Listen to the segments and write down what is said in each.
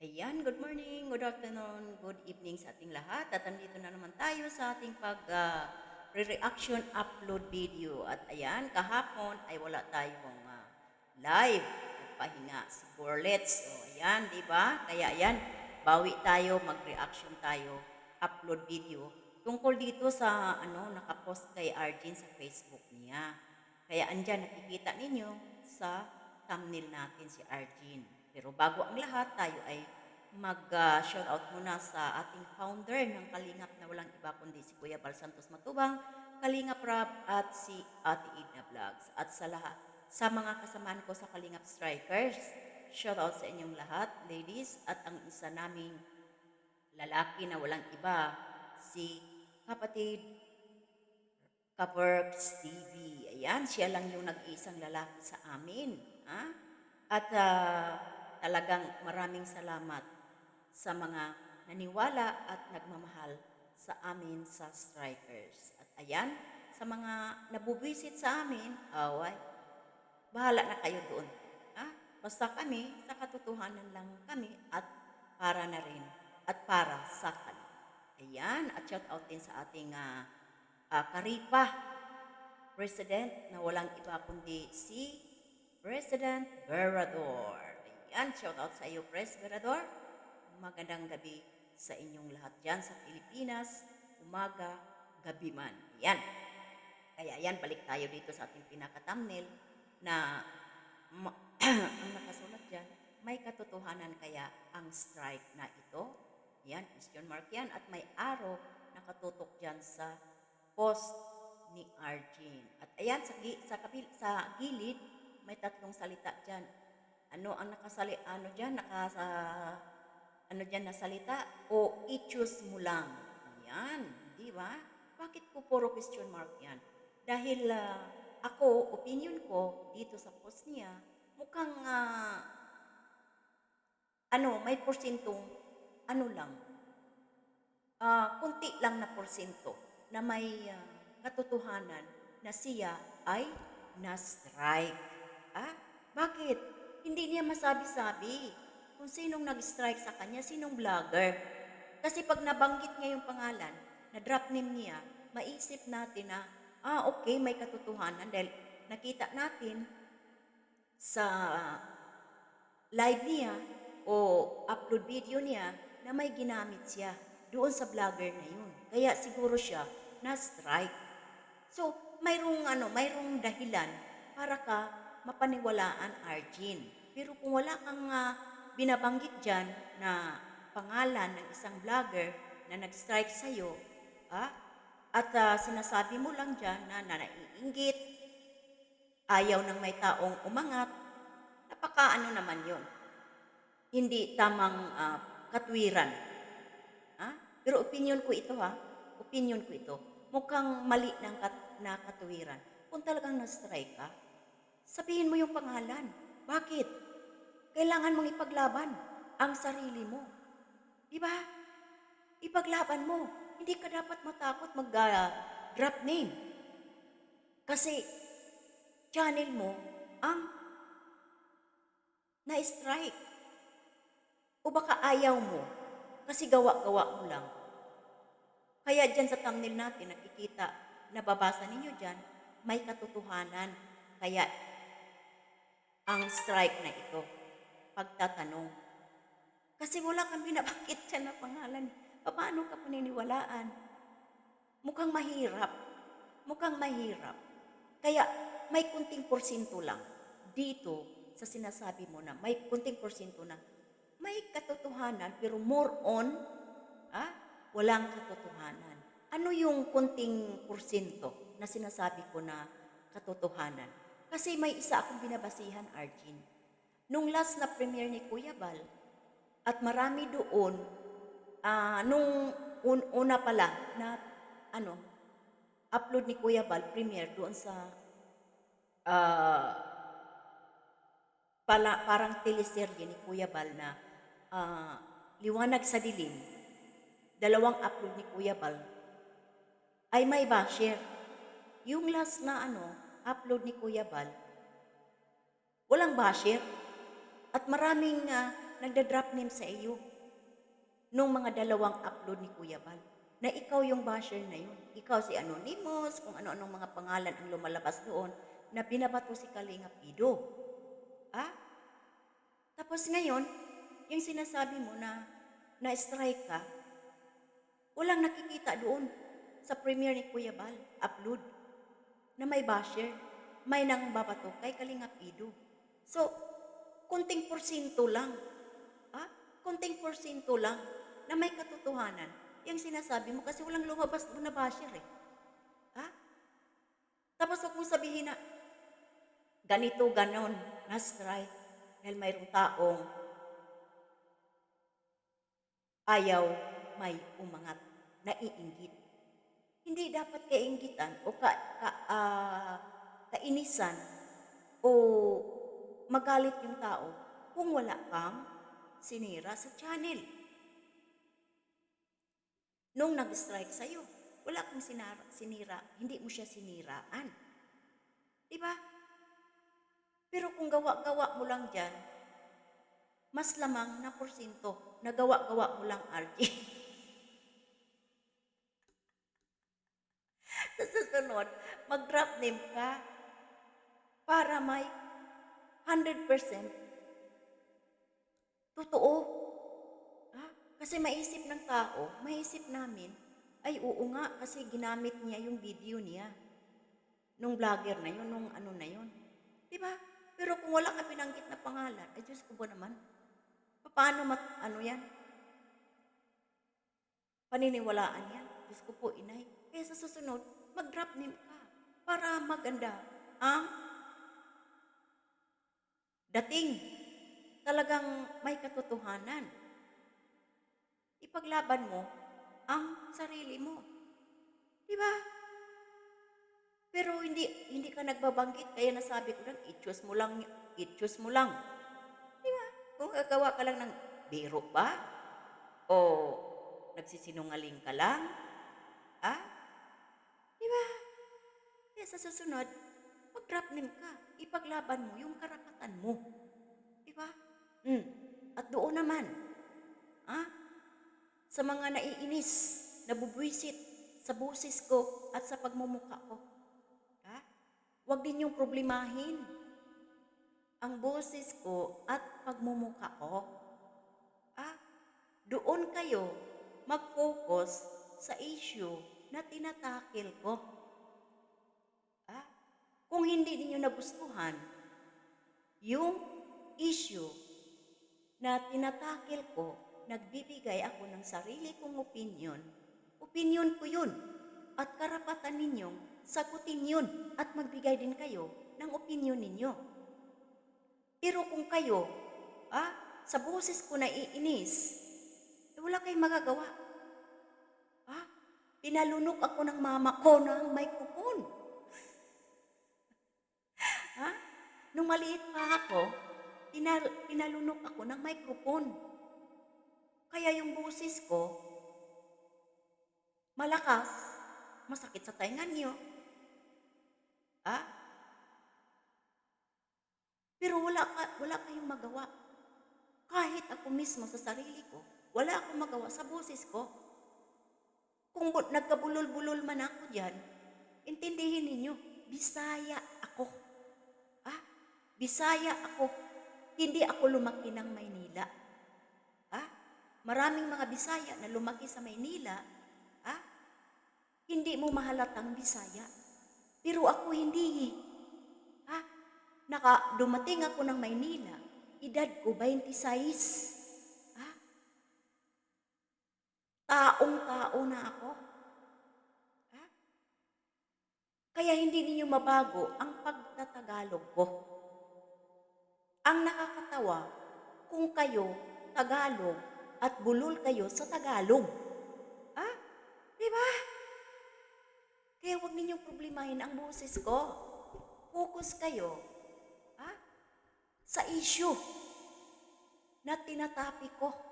Ayan, good morning, good afternoon, good evening sa ating lahat. At andito na naman tayo sa ating pag ah, re-reaction upload video. At ayan, kahapon ay wala tayong ah, live. Nagpahinga si Borlets. O ayan, di ba? Kaya ayan, bawi tayo, mag-reaction tayo, upload video. Tungkol dito sa ano, nakapost kay Arjun sa Facebook niya. Kaya andyan, nakikita ninyo sa thumbnail natin si Arjun. Pero bago ang lahat, tayo ay mag-shoutout muna sa ating founder ng Kalingap na walang iba kundi si Kuya Bal Santos Matubang, Kalingap Rap at si Ate Idna Vlogs. At sa lahat, sa mga kasamaan ko sa Kalingap Strikers, shoutout sa inyong lahat, ladies, at ang isa naming lalaki na walang iba, si kapatid Kaperks TV. Ayan, siya lang yung nag-iisang lalaki sa amin. Ha? At ah, talagang maraming salamat sa mga naniwala at nagmamahal sa amin sa Strikers. At ayan, sa mga nabubwisit sa amin, away, bahala na kayo doon. Ha? Basta kami, sa katotohanan lang kami at para na rin at para sa kanila. Ayan, at shout out din sa ating ah, ah, Karipa President na walang iba kundi si President Verador. Ayan, shout out sa iyo, Pres Verador. Magandang gabi sa inyong lahat dyan sa Pilipinas. Umaga, gabi man. Ayan. Kaya ayan, balik tayo dito sa ating pinaka-thumbnail na ang nakasulat dyan, may katotohanan kaya ang strike na ito? Yan, question mark yan. At may arrow nakatutok dyan sa post ni Arjun. At ayan, sa, sa, kabil, sa gilid, may tatlong salita dyan. Ano ang nakasali, ano dyan, nakasa, ano dyan na salita? O i-choose mo lang. Yan, di ba? Bakit ko puro question mark yan? Dahil ah, ako, opinion ko, dito sa post niya, mukhang, ah, ano, may porsyentong, ano lang, ah, kunti lang na porsyento na may ah, katotohanan na siya ay na-strike. Ah, bakit? Hindi niya masabi-sabi kung sinong nag-strike sa kanya, sinong vlogger. Kasi pag nabanggit niya yung pangalan, na drop name niya, maisip natin na, ah, okay, may katotohanan dahil nakita natin sa live niya o upload video niya na may ginamit siya doon sa vlogger na yun. Kaya siguro siya na-strike. So, mayroong ano, mayroong dahilan para ka mapaniwalaan Arjin. Pero kung wala kang ah, binabanggit dyan na pangalan ng isang vlogger na nag-strike sa'yo, ah, at ah, sinasabi mo lang dyan na, na ayaw ng may taong umangat, napakaano naman yon Hindi tamang ah, katwiran. Ha? Pero opinion ko ito ha, opinion ko ito. Mukhang mali ng kat- na katwiran. Kung talagang na-strike ka, sabihin mo yung pangalan. Bakit? Kailangan mong ipaglaban ang sarili mo. Di ba? Ipaglaban mo. Hindi ka dapat matakot mag-drop name. Kasi channel mo ang na-strike. O baka ayaw mo kasi gawa-gawa mo lang. Kaya dyan sa thumbnail natin, nakikita, nababasa ninyo dyan, may katotohanan. Kaya ang strike na ito, pagtatanong. Kasi wala kang binabakit dyan na pangalan. Paano ka paniniwalaan? Mukhang mahirap. Mukhang mahirap. Kaya may kunting porsinto lang dito sa sinasabi mo na may kunting porsinto na may katotohanan pero more on ah, walang katotohanan. Ano yung kunting porsyento na sinasabi ko na katotohanan? Kasi may isa akong binabasihan, Arjin. Nung last na premiere ni Kuya Bal, at marami doon, ah, nung un- una pala na ano, upload ni Kuya Bal, premiere doon sa ah, pala, parang teleserye ni Kuya Bal na ah, Liwanag sa Dilim, dalawang upload ni Kuya Bal, ay may basher. Yung last na ano, upload ni Kuya Bal, walang basher. At maraming ah, nagda-drop name sa iyo nung mga dalawang upload ni Kuya Bal na ikaw yung basher na yun. Ikaw si Anonymous, kung ano-anong mga pangalan ang lumalabas doon na binabato si Kalinga Pido. Ah? Tapos ngayon, yung sinasabi mo na na-strike ka, walang nakikita doon sa premiere ni Kuya Bal, upload, na may basher, may nang babato kay Kalinga Pido. So, kunting porsinto lang, ah, kunting porsinto lang na may katotohanan, yung sinasabi mo kasi walang lumabas doon na basher eh. Ha? Tapos huwag mong sabihin na ganito, ganon, na strike dahil mayroong taong ayaw may umangat, naiinggit. Hindi dapat kainggitan o ka, ka, ah, kainisan o magalit yung tao kung wala kang sinira sa channel. Nung nag-strike sa'yo, wala kang sinara, sinira, hindi mo siya siniraan. Di ba? Pero kung gawa-gawa mo lang dyan, mas lamang na porsinto na gawa-gawa mo lang RJ. Sa susunod, mag-drop name ka para may 100% totoo. Ha? Kasi maisip ng tao, maisip namin, ay oo nga kasi ginamit niya yung video niya. Nung vlogger na yun, nung ano na yun. Di ba? Pero kung wala ka pinanggit na pangalan, ay Diyos ko ba naman? Paano mat, ano yan? Paniniwalaan yan. Diyos ko po, inay. Kaya sa susunod, mag-drop name ka para maganda ang dating. Talagang may katotohanan. Ipaglaban mo ang sarili mo. Di ba? Pero hindi hindi ka nagbabanggit kaya nasabi ko lang i-choose mo lang i-choose mo lang. Di ba? Kung gagawa ka lang ng biro ba? O nagsisinungaling ka lang? Ah? Di ba? Kaya sa susunod, mag-drop name ka. Ipaglaban mo yung karapatan mo. Di ba? Hmm. At doon naman, ah, sa mga naiinis, nabubwisit sa busis ko at sa pagmumuka ko. Ha? Huwag ninyong problemahin ang boses ko at pagmumuka ko. Ah, doon kayo mag-focus sa issue na tinatakil ko. Ah, kung hindi ninyo nagustuhan yung issue na tinatakil ko, nagbibigay ako ng sarili kong opinion, opinion ko yun. At karapatan ninyong sagutin yun at magbigay din kayo ng opinion ninyo. Pero kung kayo, ah, sa boses ko na iinis, eh, wala kayong magagawa. Pinalunok ako ng mama ko ng microphone. ha? Nung maliit pa ako, pinal- pinalunok ako ng microphone. Kaya yung boses ko, malakas, masakit sa tainga niyo. Ah? Pero wala, ka, wala kayong magawa. Kahit ako mismo sa sarili ko, wala akong magawa sa boses ko. Kung bu- nagkabulol-bulol man ako dyan, intindihin ninyo, Bisaya ako. Ah? Bisaya ako. Hindi ako lumaki ng Maynila. Ah? Maraming mga Bisaya na lumaki sa Maynila, ah? Hindi mo mahalatang Bisaya. Pero ako hindi. Ah? Naka, dumating ako ng Maynila, edad ko 26. Taong-tao na ako. Ah? Kaya hindi ninyo mabago ang pagtatagalog ko. Ang nakakatawa, kung kayo Tagalog at bulol kayo sa Tagalog. Ah? Di ba? Kaya huwag ninyong problemahin ang boses ko. Focus kayo ha? sa issue na tinatapi ko.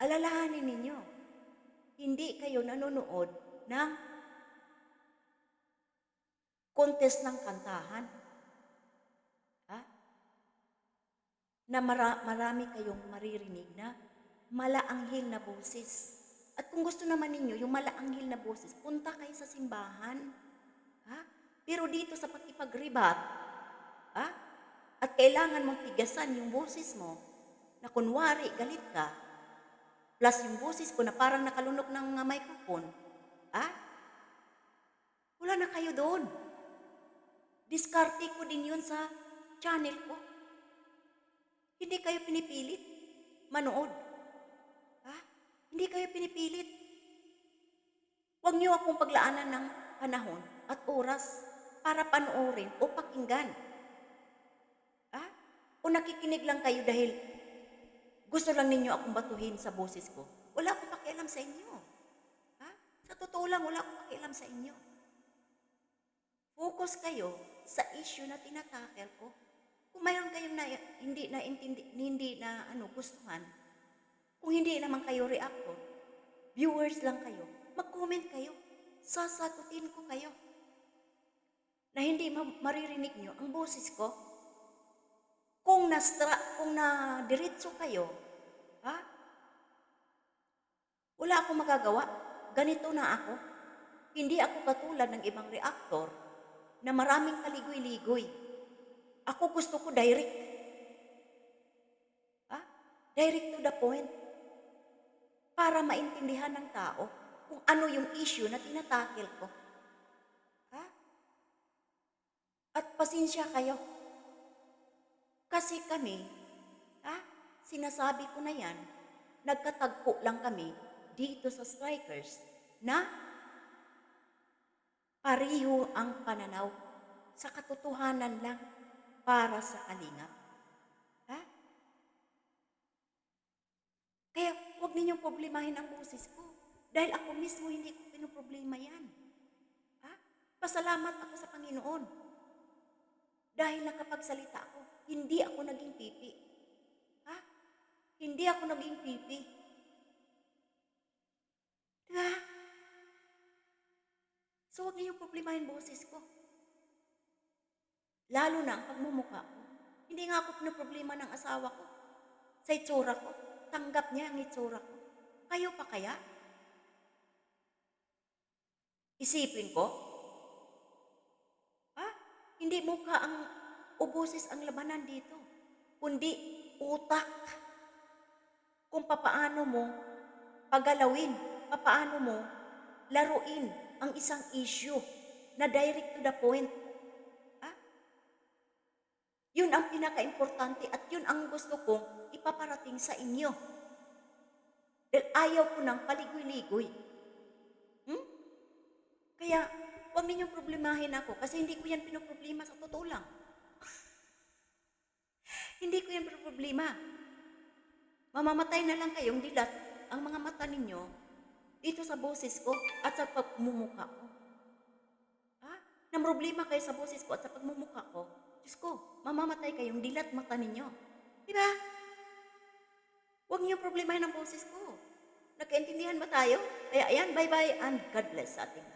Alalahanin ninyo, hindi kayo nanonood ng contest ng kantahan. Ha? na mara- marami kayong maririnig na malaanghil na boses. At kung gusto naman ninyo yung malaanghil na boses, punta kayo sa simbahan. Ha? Pero dito sa pakipagribat, ha? At kailangan mong tigasan yung boses mo na kunwari galit ka, plus yung boses ko na parang nakalunok ng uh, microphone, ha? Wala na kayo doon. Diskarte ko din yun sa channel ko. Hindi kayo pinipilit manood. Ha? Hindi kayo pinipilit. Huwag niyo akong paglaanan ng panahon at oras para panoorin o pakinggan. Ha? O nakikinig lang kayo dahil gusto lang ninyo akong batuhin sa boses ko. Wala akong pakialam sa inyo. Ha? Sa totoo lang, wala akong pakialam sa inyo. Focus kayo sa issue na tinatakel ko. Kung mayroon kayong na, hindi na intindi, hindi na ano gustuhan, kung hindi naman kayo reactor, viewers lang kayo, mag-comment kayo. Sasagutin ko kayo. Na hindi ma- maririnig nyo ang boses ko. Kung nastra, kung na diretso kayo, ha? Wala akong magagawa. Ganito na ako. Hindi ako katulad ng ibang reactor na maraming kaligoy-ligoy. Ako gusto ko direct. Ha? Direct to the point. Para maintindihan ng tao kung ano yung issue na tinatakil ko. Ha? At pasensya kayo. Kasi kami, ha? Sinasabi ko na yan, nagkatagpo lang kami dito sa strikers na pariho ang pananaw sa katotohanan lang para sa kalingap. Ha? Kaya huwag ninyong problemahin ang boses ko. Dahil ako mismo hindi ko pinoproblema yan. Ha? Pasalamat ako sa Panginoon. Dahil nakapagsalita ako, hindi ako naging pipi. Ha? Hindi ako naging pipi. Diba? So huwag niyong problemahin boses ko. Lalo na ang pagmumukha ko. Hindi nga ako pinoproblema ng asawa ko. Sa itsura ko. Tanggap niya ang itsura ko. Kayo pa kaya? Isipin ko? Ha? Hindi mukha ang o ang labanan dito. Kundi utak. Kung papaano mo pagalawin, papaano mo laruin ang isang issue na direct to the point. Ha? Yun ang pinaka-importante at yun ang gusto kong ipaparating sa inyo. Dahil ayaw ko ng paligoy-ligoy. Hmm? Kaya, huwag ninyong problemahin ako kasi hindi ko yan pinoproblema sa totoo lang. Hindi ko yan pinoproblema. Mamamatay na lang kayong dilat ang mga mata ninyo dito sa boses ko at sa pagmumukha ko. Ha? Nang problema kayo sa boses ko at sa pagmumukha ko, Diyos ko, mamamatay kayong dilat mata ninyo. Di ba? Huwag niyo problemahin ang boses ko. Nagkaintindihan ba tayo? Kaya ayan, bye-bye and God bless sa ating.